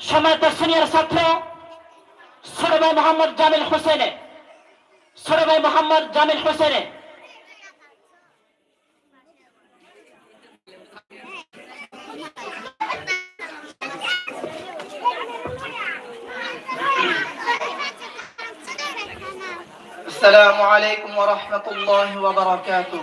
সম্মানিত সিনিয়র ছাত্র ছোট ভাই মোহাম্মদ জামিল হোসেনে ছোট ভাই মোহাম্মদ জামিল হোসেনে السلام عليكم ورحمة الله وبركاته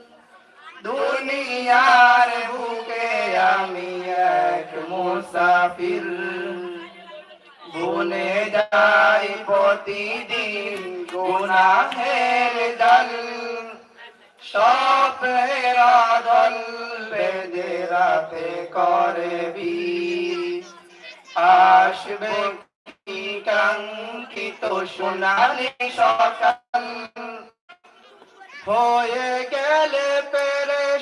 দুনিয়ার বুকে আমি এক মুসাফির। বনে যাই প্রতিদিন গুনাহের দল স্বপ্নের দল বেদে রাতে করে আসবে কি কাঙ্ক্ষিত সোনালি সকাল? হয়ে গেলে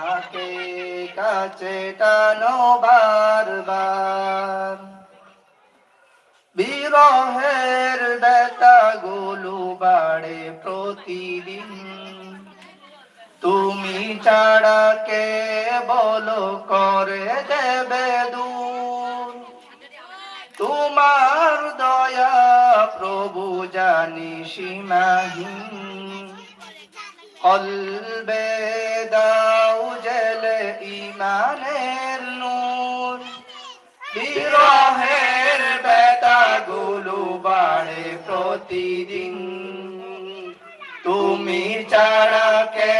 আমাকে কাছে টানো বারবার। বিরহের ব্যথাগুলো বাড়ে প্রতিদিন। তুমি ছাড়া কে বলো করে দেবে দূর? তোমার দয়া প্রভু জানি সীমাহীন। কলবে বাড়ে প্রতিদিন। তুমি ছাড়া কে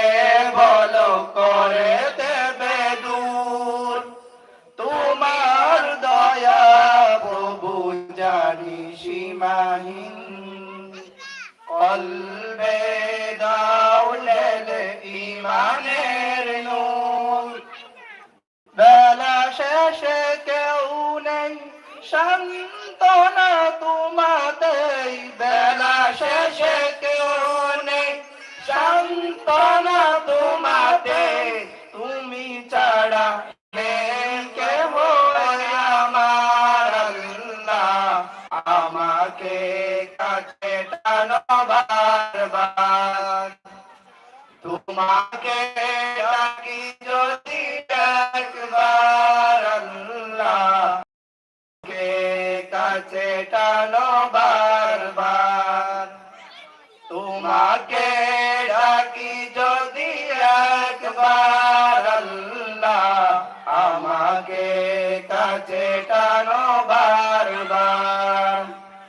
বারবার তোমাকে ডাকি যদি একবার আল্লাহ কে কাছে টানো